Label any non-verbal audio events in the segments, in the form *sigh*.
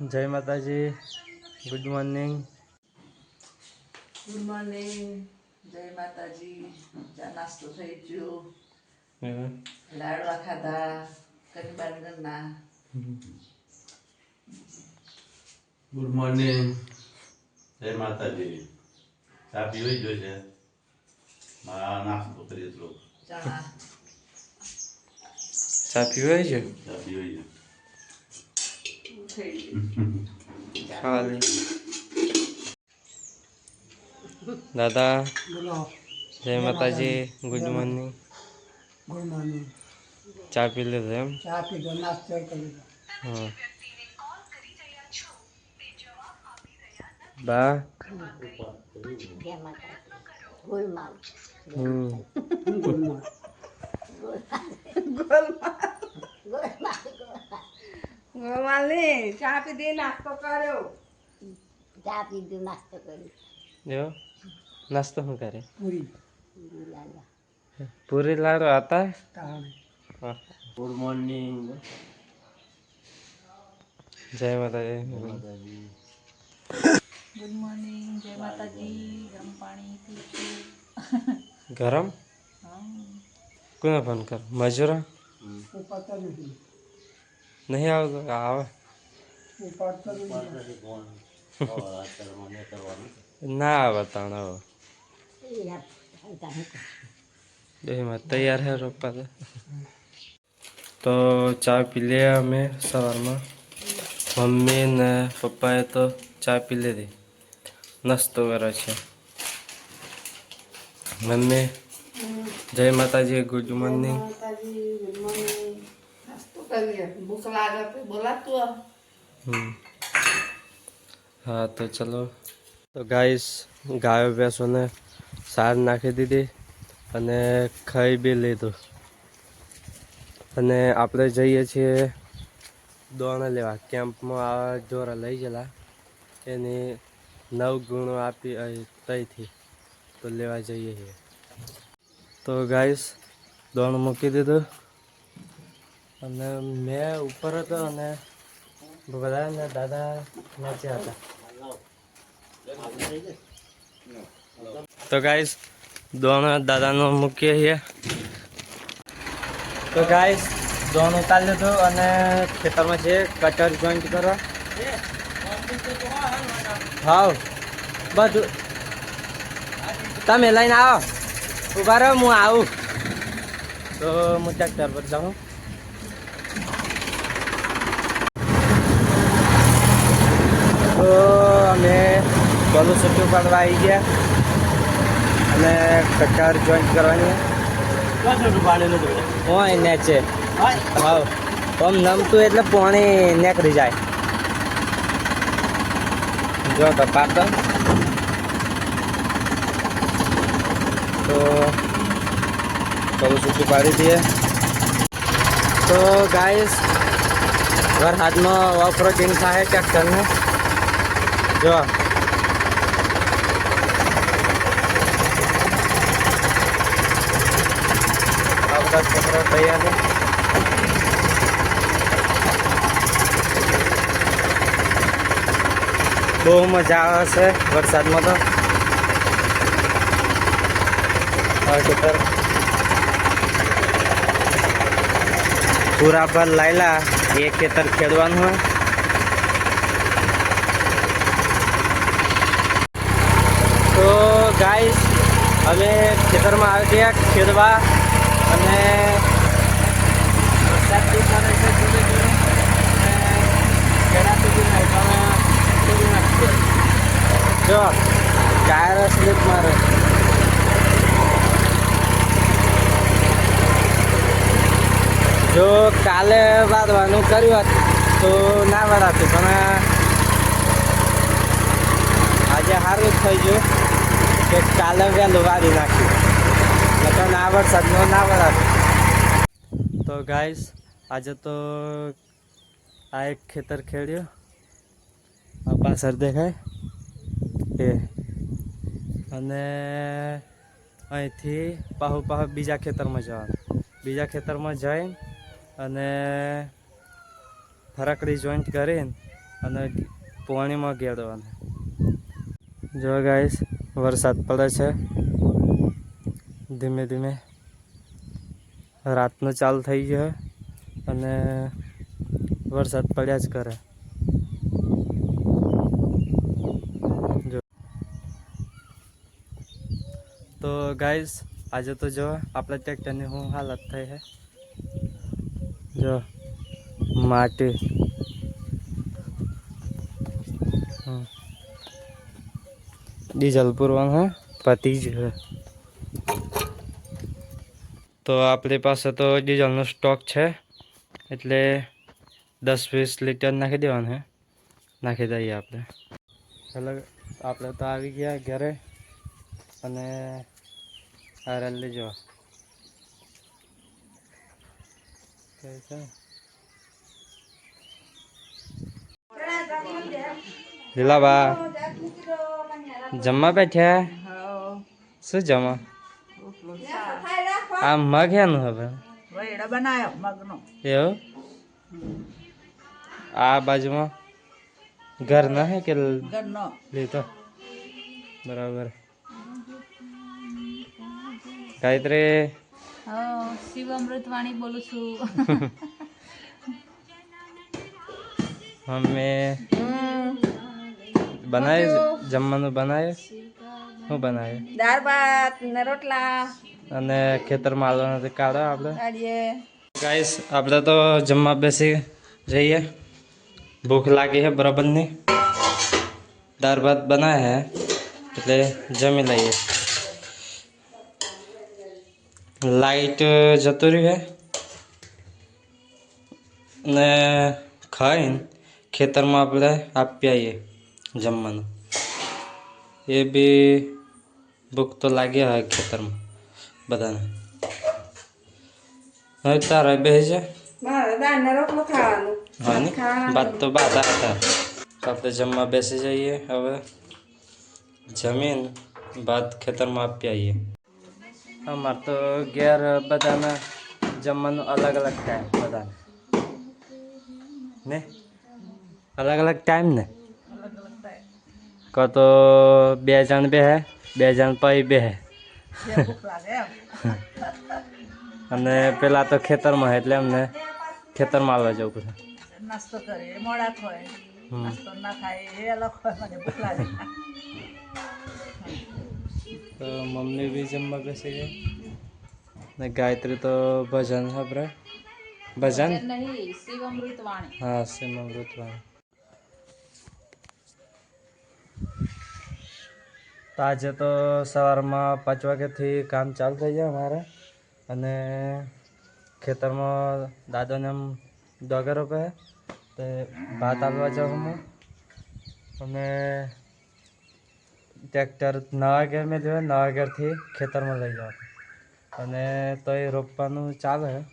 જય Mataji. Good morning good morning જય માતાજી. ચા નાસ્તો થઈ ગયો. લાડવા ખાધા કનબાનગરના ગુડ મોર્નિંગ જય માતાજી. ચા પીવી જો છે? મારા નાસ્તો કરીએ ચા. પીવાય છે? ચા પીવાય છે ખાલી. દાદા જય Mataji good morning. Good morning. ચા પી લીધો એમ? ચા પીધો નાસ્તો કરી હા. બા? હમ. ગોમાલી ચા પીધી નાસ્તો કર્યો. ચા પીધું નાસ્તો કર્યો. જો નાસ્તો શું કરે? પૂરી. પૂરી લાડુ હતા? ગુડ મોર્નિંગ જય માતાજી. ગુડ મોર્નિંગ જય માતાજી. ગરમ પાણી પીશું ગરમ? કોને ફોન કર મજૂરા? નથી. નહીં આવતો આવે ઉપાડતા નથી ના આવે તાણ આવો એમાં તૈયાર હે રોપા તો તો ચા પી લે અમે સવારમાં મમ્મી ને પપ્પાએ તો ચા પી લીધી નાસ્તો કરે છે મમ્મી જય માતાજી ગુડ મોર્નિંગ નાસ્તો કરીએ. ભૂખ લાગે તો હા, તો ચલો. તો ગાઈસ, ગાયો, ભેંસોને સાર નાખી દીધી અને ખાઈ બી લીધું. અને આપણે જઈએ છીએ દોણ લેવા. કેમ્પમાં આ જોરા લઈ ગયેલા. એની નવ ગુણો આપી તઈથી તો લેવા જઈએ છીએ. તો ગાઈસ, દોણ મૂકી દીધું. અને મેં ઉપર હતો અને બધા દાદા નાચ્યા હતા. તો ગાઈસ દોણો દાદાનો મૂકીએ છીએ. તો ગાઈસ દોણ ઉતારી લીધું અને ખેતરમાં છે કટર જોઈન્ટ કરો. હાવ. બધું. તમે લઈને આવો. ઊભા રહો હું આવું. તો હું ટ્રેક્ટર પર જાઉં. તો અમે બોલું સુટ્યું પાડવા આવી ગયા. અને કટાર જોઈન્ટ કરવાની. હોય નેચે હા આમ નમતું એટલે પાણી નીકળી જાય. જો તો પાડતો. તો બોલું સુટ્યું પાડી દઈએ. તો ગાઈસ ઘર હાથમાં ઓફ રોડિંગ થાય ટ્રેક્ટરનું જો. આ બધા છોકરા તૈયાર છે. બહુ મજા આવે છે વરસાદમાં તો. ખેતર પૂરા પર લાયલા. એ ખેતર ખેડવાનું હોય. ગાઈસ અમે ખેતરમાં આવી ગયા ખેડવા. અને જો ટાયર સ્લીપ મારે. જો, કાલે વાદવાનું કર્યું હતું, તો ના વળાતું પણ આજે સારું જ થઈ ગયું. કે કાલવ્યા લુવારી નાખ્યું નકર ના વરસાદનો ના વળાતું તો ગાઈસ, આજે તો આ એક ખેતર ખેડ્યું. પાછળ દેખાય. એ. અને અહીંથી પાહુ પાહુ બીજા ખેતરમાં જવાનું. બીજા ખેતરમાં જઈને અને ફરકડી જોઈન્ટ કરીને અને પોણીમાં ગેળવાનું જો ગાઈસ, વરસાદ પડે છે. ધીમે ધીમે રાતનો ચાલુ થઈ ગયો અને વરસાદ પડ્યા જ કરે. જો. તો ગાઈસ, આજે તો જો આપણા ટ્રેક્ટરની શું હાલત થઈ છે. જો, માટી. હમ. ડીઝલ પૂરવાનું પતી જ તો આપણી પાસે તો ડીઝલનો સ્ટોક છે, એટલે દસ વીસ લીટર નાખી દેવાનું છે નાખી દઈએ આપણે. ચાલો આપણે તો આવી ગયા ઘરે, અને આ રેલી છે લીલાબા જમવા બેઠ્યા? શું જમવા? આ મગ હેનું હવે એવું? આ બાજુમાં ઘર ના હે કે લીધો? બરાબર. ગાયત્રી? શિવ અમૃતવાણી બોલું છું. *laughs* મમ્મી? બનાવ્યું જમવાનું બનાવ્યું શું બનાવ્યું દાળ ભાત ને રોટલા અને ખેતરમાં આવવાના કાઢો આપણે. કાઢીએ. ગાઈસ આપણે તો જમવા બેસી જઈએ. ભૂખ લાગી છે બરાબરની. દાળ ભાત બનાવે છે એટલે જમી લઈએ. લાઈટ જતું રહ્યું છે. ને ખાઈને ખેતરમાં આપણે આપી આવીએ. જમવાનું એ બી ભૂખ તો લાગી હોય ખેતરમાં બધાને હવે તારે બેસી છે મારે દાળ ને રોટલો ખાવાનું હા ને બાદ તો બાદ હતા તો આપણે જમવા બેસી જઈએ હવે જમીન બાદ ખેતરમાં આપી આવીએ અમારે તો ઘેર બધાને જમવાનું અલગ અલગ ટાઈમ બધાને ને અલગ અલગ ટાઈમ ને કો તો બે જણ બે હે બે જણ પાઈ બે હે. અને પેલા તો ખેતરમાં એટલે અમને ખેતરમાં આવવા જવું પડે. નાસ્તો કરે મોડા થાય નાસ્તો ના થાય એ અલગ મને ભૂખ લાગે. તો મમ્મી બી જમવા બેસી ગઈ. ને ગાયત્રી તો ભજન સાંભળે ભજન? નહીં શિવ અમૃતવાણી. હા સિમ અમૃતવાણી. આજે તો સવારમાં પાંચ વાગ્યાથી કામ ચાલુ થઈ જાય અમારે. અને ખેતરમાં દાદાને એમ ડોગર રોપે. તે ભાત આવવા જાઉં હું. અને ટ્રેક્ટર નવા ઘેર મેં જોયું નવા ઘેરથી ખેતરમાં લઈ જાઉં. અને તો એ રોપવાનું ચાલે.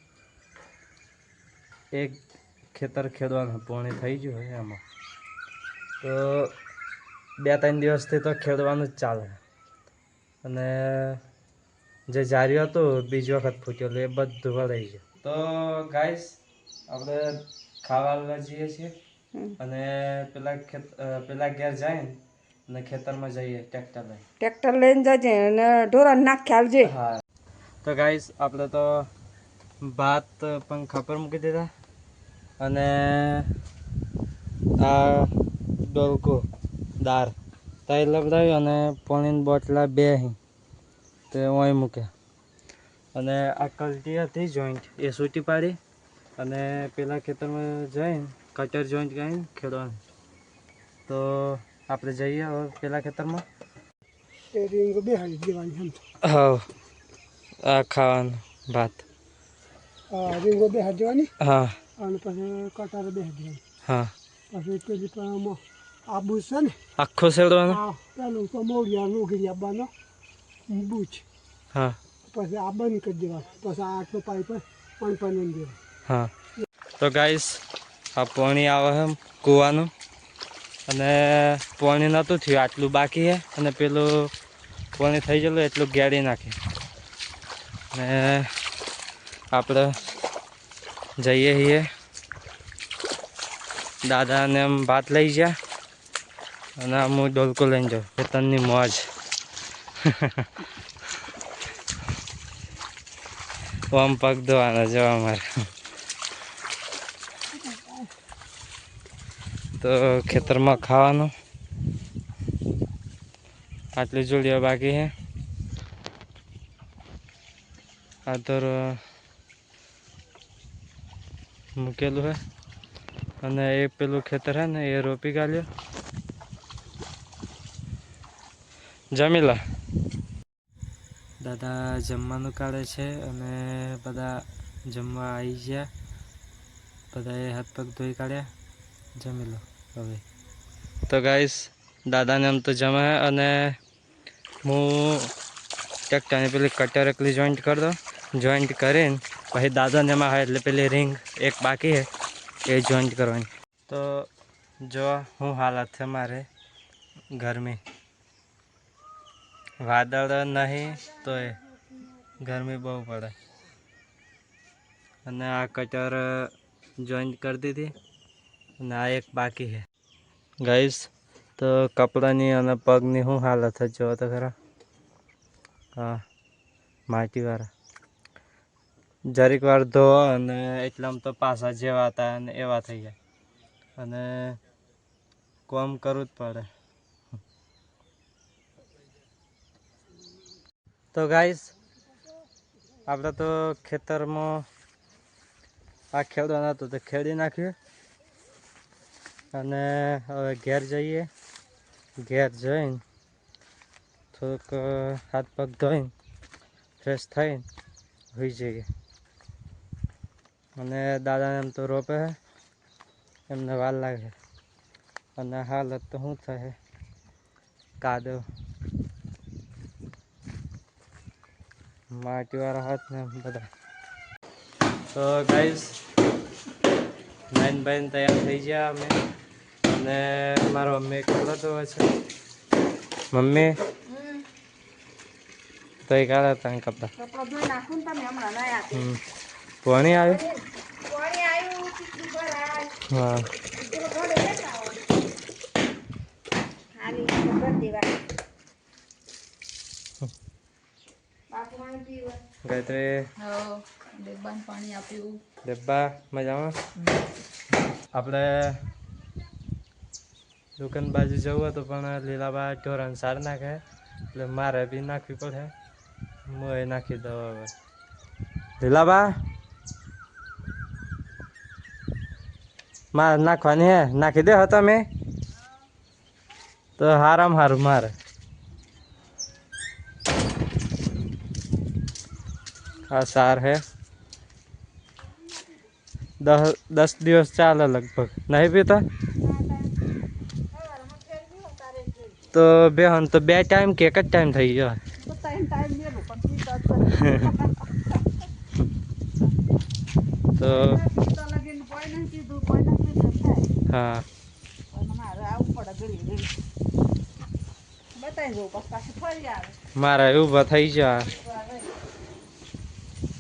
એક ખેતર ખેડવાનું પૂર્ણ થઈ ગયું હોય એમાં. તો બે ત્રણ દિવસથી તો ખેડવાનું જ ચાલે. અને જે જાર્યું હતું બીજી વખત ફૂટેલું એ બધું રહી ગયું. તો ગાઈસ આપણે ખાવા જઈએ છીએ. અને પેલા ખેત પેલા ઘેર જાય અને ખેતરમાં જઈએ ટ્રેક્ટર લઈને. ટ્રેક્ટર લઈને જજે અને ઢોરણ નાખ ખ્યાલ છે હા. તો ગાઈસ આપણે તો ભાત પણ ખપર મૂકી દીધા. અને આ ડોલકો. દાળ. તાઈ લબડાવ્યું અને પાણીની બોટલા બે તે ઓય મૂક્યા અને આ કલટી હતી જોઈન્ટ એ સૂટી પાડી અને પેલા ખેતરમાં જઈને કટર જોઈન્ટ કરીને ખેડવાનું. તો આપણે જઈએ હવે પેલા ખેતરમાં. હા આ ખાવાનું ભાત. રીંગો હા. અને પછી કટારે બે દેવાની. હા. પછી પેલી પણ આમાં આબુ છે ને? આખો શેડવાનો આ પેલું આપવાનો. બૂચ હા. પછી આ બંધ કરી દેવાનું. પછી આ આટલો પાઇપ પણ પણ દેવાનું. હા. તો ગાઈસ આ પાણી આવે છે કૂવાનું. અને પાણી નહોતું થયું આટલું બાકી છે. અને પેલું પાણી થઈ ગયેલું એટલું ગેડી નાખે. ને આપણે જઈએ છીએ. દાદાને એમ ભાત લઈ ગયા. અને હું ડોલકો લઈને જાઉં. ખેતરની મોજ. આમ પગ ધોવાના જવા અમારે. તો ખેતરમાં ખાવાનું. આટલી જોડીઓ બાકી છે. આ તો મૂકેલું છે. અને એ પેલું ખેતર છે ને, એ રોપી કાઢ્યો. જમીલા. દાદા જમવાનું કાઢે છે અને બધા જમવા આવી ગયા. બધાએ હાથ પગ ધોઈ કાઢ્યા. જમી લો હવે. તો ગાઈસ દાદાને આમ તો જમે અને હું ટ્રેક્ટરની પેલી કટર એકલી જોઈન્ટ કરી દો જોઈન્ટ કરીને પછી દાદાને એમાં હોય એટલે પેલી રિંગ એક બાકી છે એ જોઈન્ટ કરવાની. તો જો હું હાલત છે મારે ગરમી. વાદળ નહીં તો ગરમી બહુ પડે. અને આ કટર જોઈન્ટ કરી દીધી અને આ એક બાકી છે. ગાઈશ તો કપડાની અને પગની શું હાલત જ જોવો તો ખરા? હા, માટીવાળા. જરીક વાર ધોવો અને એટલામાં તો પાછા જેવા હતા અને એવા થઈ જાય. અને કોમ કરવું જ પડે. તો ગાઈસ આપણે તો ખેતરમાં આ ખેડવાનું હતું તો ખેડી નાખ્યું. અને હવે ઘેર જઈએ. ઘેર જઈને થોડુંક હાથ પગ ધોઈને ફ્રેશ થઈને હોઈ જઈએ. અને દાદાને એમ તો રોપે એમને વાર લાગે. અને હાલત તો શું થશે કાદવ. માટીવાળા હાથ ને બધા. તો ગાઈસ નાઈન બાઈન તૈયાર થઈ ગયા અમે. અને મારો મમ્મી કપડો તો છે. મમ્મી? તો એ કાઢે હતા કપડા પાણી આવ્યું? હા ચીકણું ભરે લેતા આવો. હાલી ભરી દેવા બાપુ પાણી પીવે ગાયત્રી. ડબ્બાને પાણી આપ્યું. ડબ્બા મજામાં? આપણે દુકાન બાજુ જવું હતું પણ લીલાબા ઢોરણ સાર નાખે. એટલે મારે બી નાખવી પડે. હું એ નાખી દઉં હવે. લીલાબા મારે નાખવાની હે. નાખી દે તમે. તો હારામ હારું મારે. આ સાર હે. દસ દસ દિવસ ચાલે લગભગ. નહીં પીતા? તો બે હન તો બે ટાઈમ કે એક જ ટાઈમ થઈ ગયો? તો હા. મારે ઊભા થઈ ગયા.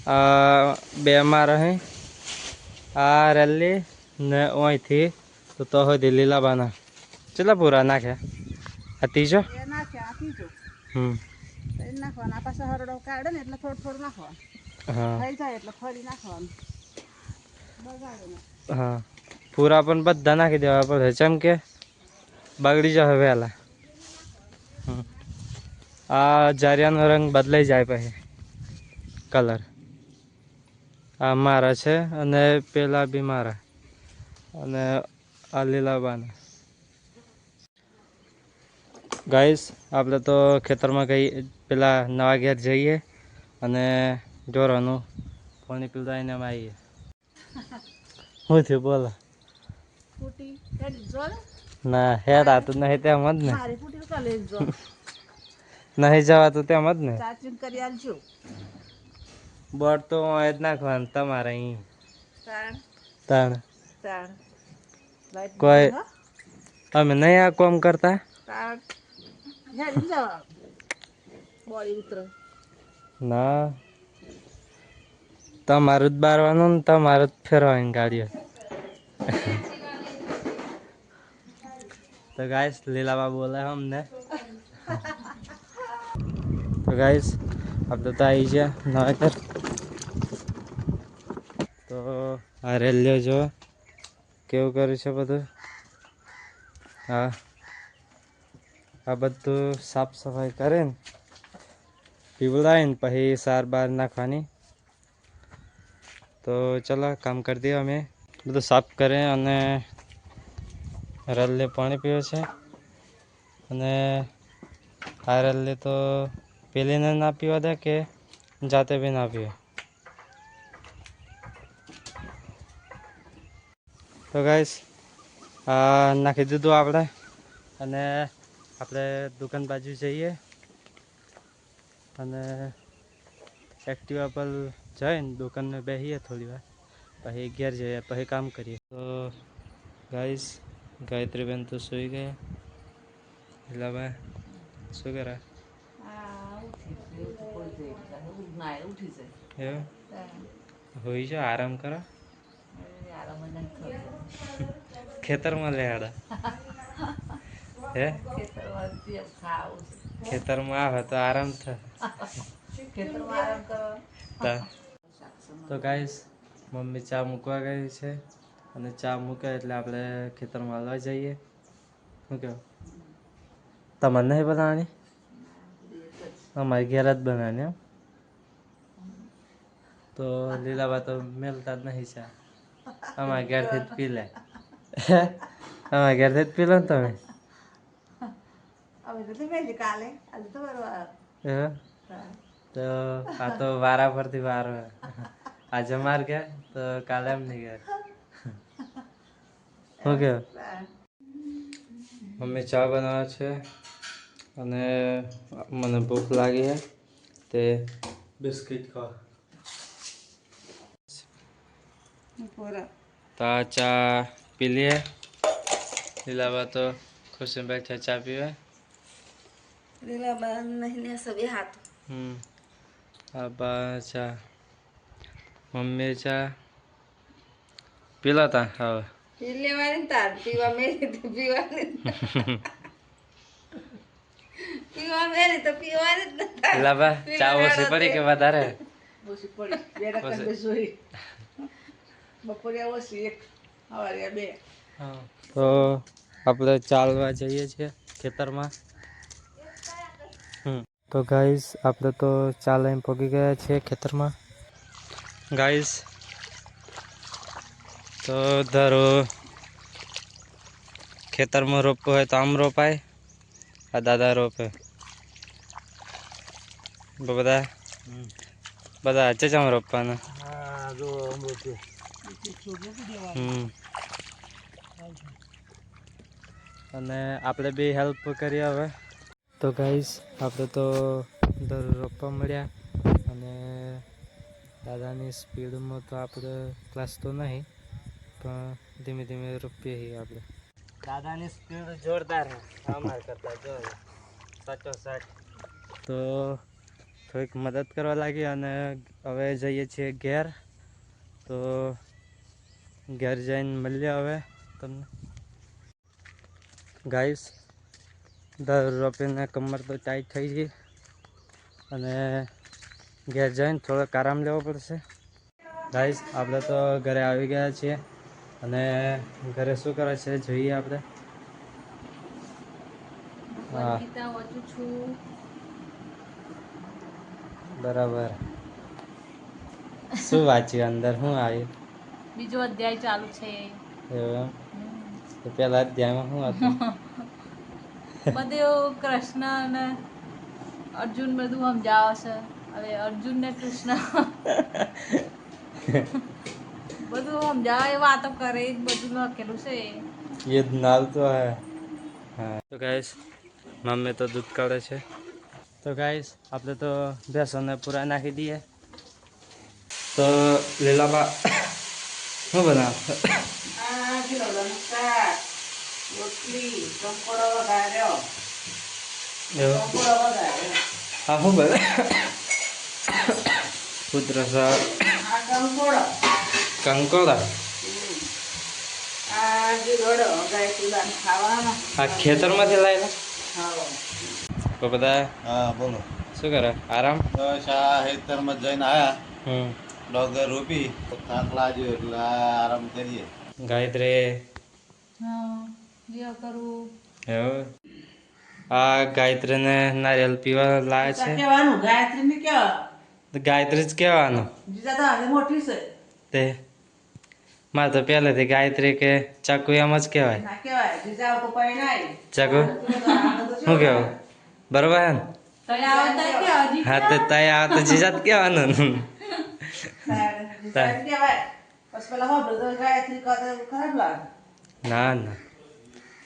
આ બે મારા આ રેલી ને અહીંથી તો તો સુધી લીલાબાના. કેટલા પૂરા નાખ્યા આ ત્રીજો? એ નાખે આ પીજો હમ. નાખવાના. પાછા હરડો કાઢે ને એટલે થોડું થોડું નાખવાનું. હા. થઈ જાય એટલે ફરી નાખવાનું. હા. પૂરા પણ બધા નાખી દેવા પડે. ચમ કે બગડી જશે વહેલા. આ જારિયાનો રંગ બદલાઈ જાય પછી. કલર. આ મારા છે અને પેલા બી મારા. અને આ લીલાબાના. ગાઈસ આપણે તો ખેતરમાં ગઈ પેલા નવા ઘેર જઈએ અને ઢોરાનું પાણી પીવડાવીને અમે આવીએ. શું થયું બોલો? ને હેડ આતું નહીં તેમ જ ને. નહીં જવાતું તેમ જ ને. બોર્ડ તો એ જ નાખવાનું તમારે અહીં. તાણ. કોઈ- અમે નહીં આ કોમ કરતા? ના. તમારું જ બારવાનું ને તમારું જ ફેરવાની ગાડીઓ. તો ગાઈસ લીલાબા બોલે અમને. *laughs* તો ગાઈસ આપણે તો આવી ગયા નવા ઘર તો આ રેલ્યો જો. કેવું કર્યું છે બધું? હા. આ બધું સાફ સફાઈ કરે ને પીવડાવીને પછી સાર બાર નાખવાની. તો ચલો, કામ કરી દઈએ અમે. બધું સાફ કરે અને રલ્લે પાણી પીવે છે. અને આ રલ્લે તો પેલીને ના પીવા દે કે જાતે બી ના પીએ તો ગાઈશ નાખી દીધું આપણે અને આપણે દુકાન બાજુ જઈએ. અને એક્ટિવા પર જઈને દુકાનને બેસીએ થોડી વાર. પછી ઘેર જઈએ, પછી કામ કરીએ. તો ગાઈશ ગાયત્રીબેન તો સૂઈ ગયા હિલાભાઈ શું કરે એવું હોય છે આરામ કરો ખેતરમાં લેહાડા હે ખેતરમાં આવે તો આરામ થાય તા. તો ગાઈસ મમ્મી ચા મૂકવા ગઈ છે અને ચા મૂકે એટલે આપણે ખેતરમાં લઈ જઈએ. શું કહો? તમારે નહીં બનાવવાની? અમારે ઘેર જ બનાવવાની એમ? તો લીલાબા તો મેલતા જ નહીં ચા અમારા ઘેરથી જ પી લે. *laughs* અમારા ઘેરથી જ પી લો ને તમે? તો આ તો વારા પરથી વાર હોય. આજે માર ગયા તો કાલે એમ નહીં ગયા શું કે? મમ્મી ચા બનાવે છે અને મને ભૂખ લાગી છે તે બિસ્કિટ ખાવા પૂરા તો ચા પી લઈએ લીલાબા તો ખુશી બેઠે ચા પીવે. લીલા બા નહીં ને સભી હાથ. હમ. આબા ચા. મમ્મી ચા. પીલા તા હવે પી લેવાની તાર પીવા મેલી તો પીવાની. પીવા મેલી તો પીવાની જ નતા લીલાબા ચા ઓછી પડી કે વધારે? ઓછી પડી. બે રકમ જોઈ. બપોરે ઓછી એક. સવારે બે. તો આપણે ચાલવા જઈએ છીએ ખેતરમાં. હમ. તો ગાઈસ આપણે તો ચાલીને પગી ગયા છીએ ખેતરમાં. ગાઈસ તો ધારો ખેતરમાં રોપવું હોય તો આમ રોપાય આ દાદા રોપે. બધા બધા જ આમ રોપવાના. હમ અને આપણે બી હેલ્પ કરીએ હવે. તો ગાઈસ આપણે તો દર રોપવા મળ્યા. અને દાદાની સ્પીડમાં તો આપણે ક્લાસ તો નહીં પણ ધીમે ધીમે રોપીએ છીએ આપણે. દાદાની સ્પીડ જોરદાર અમાર કરતા જો સાચો સાચ તો થોડીક મદદ કરવા લાગી અને હવે જઈએ છીએ ઘેર. તો ઘેર જઈને મળીએ હવે તમને. ગાઈસ દર રોપીને કમર તો ટાઈટ થઈ ગઈ. અને ઘેર જઈને થોડોક આરામ લેવો પડશે. ગાઈસ આપણે તો ઘરે આવી ગયા છીએ. અને ઘરે શું કરે છે જોઈએ આપણે. હા. બરાબર. શું વાંચ્યું અંદર? શું આવ્યું. બીજો અધ્યાય ચાલુ છે. તો પહેલા અધ્યાયમાં શું હતું? *laughs* બધું કૃષ્ણ અને અર્જુન બધું સમજાવે છે. હવે અર્જુન ને કૃષ્ણ *laughs* બધું સમજાવે વાતો કરે બધું લખેલું છે. એ નાલ તો હે. તો ગાઈસ મમ્મી તો દૂધ કાઢે છે. તો ગાઈસ આપણે તો ભેંસોને પૂરા નાખી દઈએ. તો લીલાબા શું બનાવ હા શું બને પુત્ર શાક કંકોડા આ ખેતરમાંથી લાવેલા તો બધા હા બોલો શું કરે આરામ બસ આ હેતરમાં જઈને આયા હમ ડોગર રોપી થાક લાજો એટલે આરામ કરીએ. ગાયત્રી. હા કરું. એવું? આ ગાયત્રીને નારિયેલ પીવા લાવે છે. કેવાનું ગાયત્રી ને કેવા ગાયત્રી જ કેવાનું બીજા તો મોટી છે. તે મારે તો પહેલેથી ગાયત્રી કે ચાકુ એમ જ કહેવાય. નાય. ચાકુ? શું કેવું બરોબર હે તો તય આવે તો જીજાત કહેવાનું. ના ના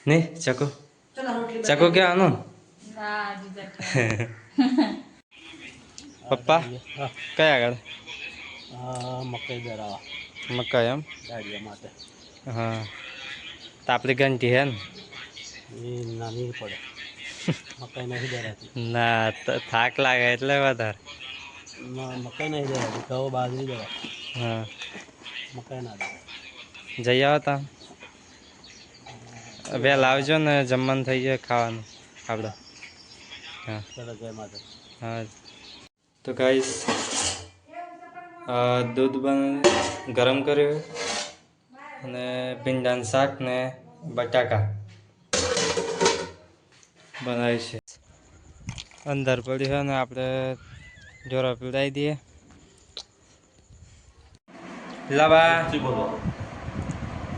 નહીં ચકો ચકો કે આનો કહેવાનું પપ્પા કયા આગળ મકાઈ દરાવા મકાઈ એમ દાડિયા માટે હા તો આપણી ઘંટી હે ને એ નાની પડે મકાઈ નહીં દરાતી ના થાક લાગે એટલે વધારે મકાઈ નહીં દેવા. ઘઉં બાજરી દેવા. હા. મકાઈ ના દેવા. જઈ આવો તા. વહેલા આવજો ને જમવાનું થઈ જાય ખાવાનું. આપણે હા. જય માતા હા. તો ગાઈસ દૂધ બન ગરમ કર્યું અને ભીંડાનું શાક ને બટાકા બનાવી છે. અંદર પડ્યું છે ને આપણે જોરા પીવડાવી દઈએ. બોલો?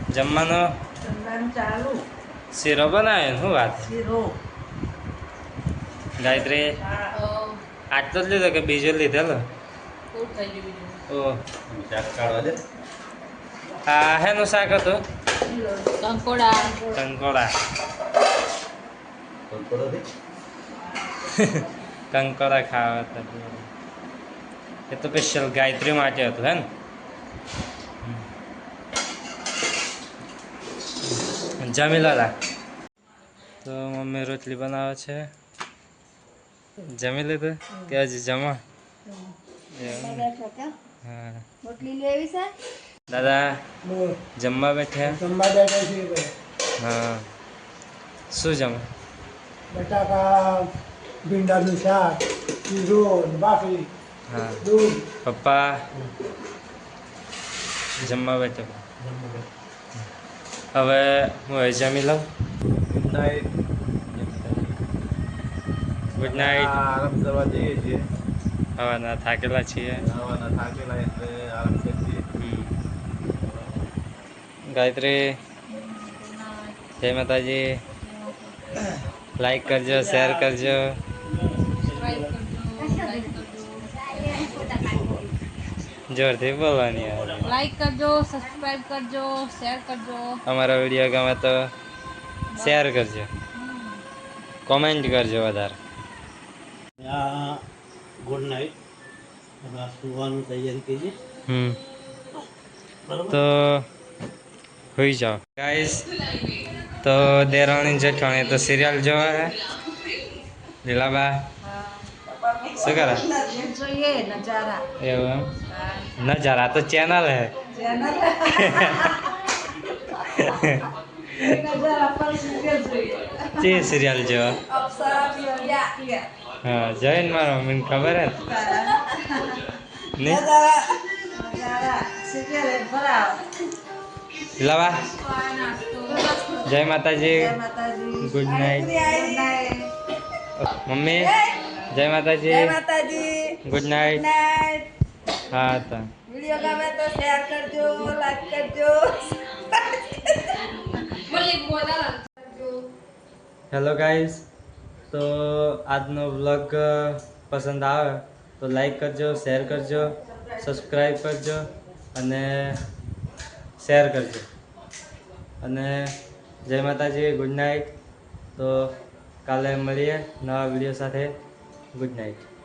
જમવાનો? શીરો બનાવ્યો શું વાત? શીરો. ગાયત્રી આટલો જ લીધો કે બીજો લીધેલો? ફૂટ થઈ ગયું બીજું. ઓ. શાક કાઢવા દે. આ હેનું શાક હતું? કંકોડા. કંકોડા. કંકોડા *laughs* ખાવા હતા. એ તો સ્પેશિયલ ગાયત્રી માટે હતું, હે ને. જમી લાલા તો મમ્મી રોટલી બનાવે છે. જમી લીધું? કે હજી જમા? દાદા, જમવા જમવા બેઠા? હા. શું જમા બટાકા, ભીંડાનું શાક ચીરો ભાખરી હા. પપ્પા જમવા બેઠો. હવે હું હવે જમી લઉં ગુડ નાઇટ ગુડ નાઇટ આરામ કરવા જઈએ છીએ. હવાના થાકેલા છીએ. હવાના થાકેલા એટલે આરામ કરીએ ગાયત્રી જય માતાજી. લાઈક કરજો શેર કરજો. જોરથી બોલવાની લાઈક કરજો સબસ્ક્રાઇબ કરજો શેર કરજો. અમારા વીડિયો ગમે તો શેર કરજો. કોમેન્ટ કરજો વધારે. Good night. હવે સુવાનું તૈયારી કરીએ. હમ. તો હોઈ જાઓ. ગાઈસ તો દેરાણી જેઠાણી તો સિરિયલ જોવા હે લીલાબા. શું કરે? જોઈએ નજારા. એવું એમ? નજારા તો ચેનલ હે. ચેનલ? સિરિયલ જે સિરિયલ હા જોઈને મારો મમ્મીને ખબર હે ને? નાસ્તો જય માતાજી. Good night mummy? જય માતાજી. જય માતાજી. ગુડ નાઇટ હા તો. વિડિયો ગમે તો શેર કરજો લાઈક કરજો. હેલો ગાઈસ તો આજનો વ્લોગ પસંદ આવે તો લાઈક કરજો શેર કરજો સબસ્ક્રાઈબ કરજો અને શેર કરજો. અને જય માતાજી ગુડ નાઇટ તો કાલે મળીએ નવા વીડિયો સાથે. Good night